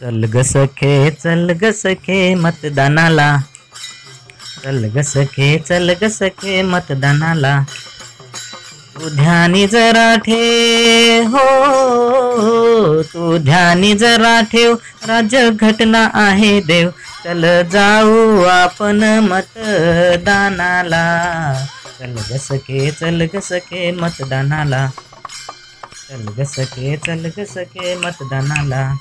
चल ग सखे चल ग सखे मतदानाला. चल ग सखे चल ग सखे मतदानाला. तू ध्यानी जरा ठेव. हो, हो, हो. तू ध्यानी जरा ठेव. राज्य घटना आहे देव. चल जाऊ आपण मतदानाला. चल ग सखे चल ग सखे मतदानाला. चल ग सखे चल ग सखे मतदानाला.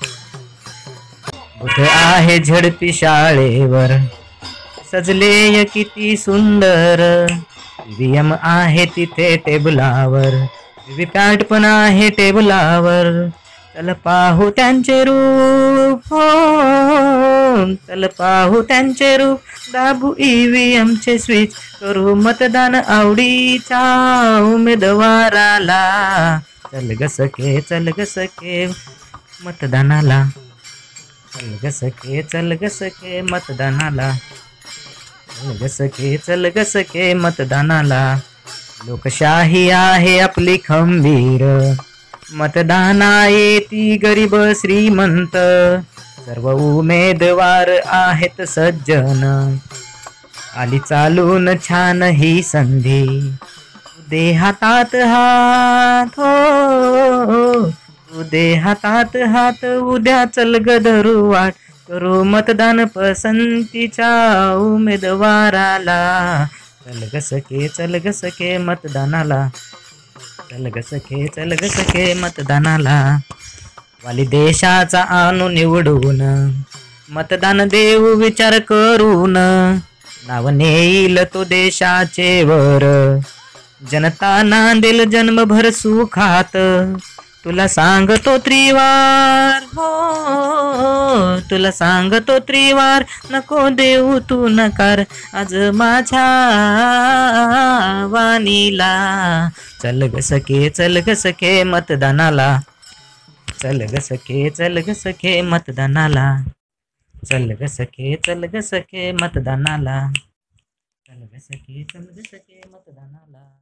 बुध आहे झडपी शाळेवर. सजले किती सुंदर. व्हीएम आहे तिथे टेबलावर. पॅट पण आहे टेबलावर. चल पाहू त्यांचे रूप. हो चल पाहू त्यांचे रूप. दाबू ईव्हीएम चे स्विच करू मतदान आवडीचा उमेदवाराला. चल ग चल ग मतदानाला चल ग सखे चल ग सखे मतदानाला. चल ग सखे चल ग सखे मतदानाला. लोकशाही आहे आपली खंबीर. मतदाना येती गरीब श्रीमंत. सर्व उमेदवार आहेत सज्जन. आली चालून छान ही संधी. दे हातात हात हो. दे हातात हात उद्या चल ग धरू वाट करू मतदान पसंतीच्या उमेदवाराला. चल ग सखे चल ग सखे मतदानाला. चल ग सखे चल ग सखे मतदानाला. वाली देशाचा आणू निवडून. मतदान देऊ विचार करून. नाव नेईल तो देशाचे वर. जनता नांदेल जन्मभर सुखात. तुला सांगतो त्रिवार. हो, हो, हो तुला सांगतो त्रिवार. नको देऊ तू नकार. आज माझ्या वाणीला. चल ग सखे चल ग सखे मतदानाला. चल ग सखे चल ग सखे मतदानाला. चल ग सखे चल ग सखे मतदानाला. चल ग सखे चल ग सखे मतदानाला.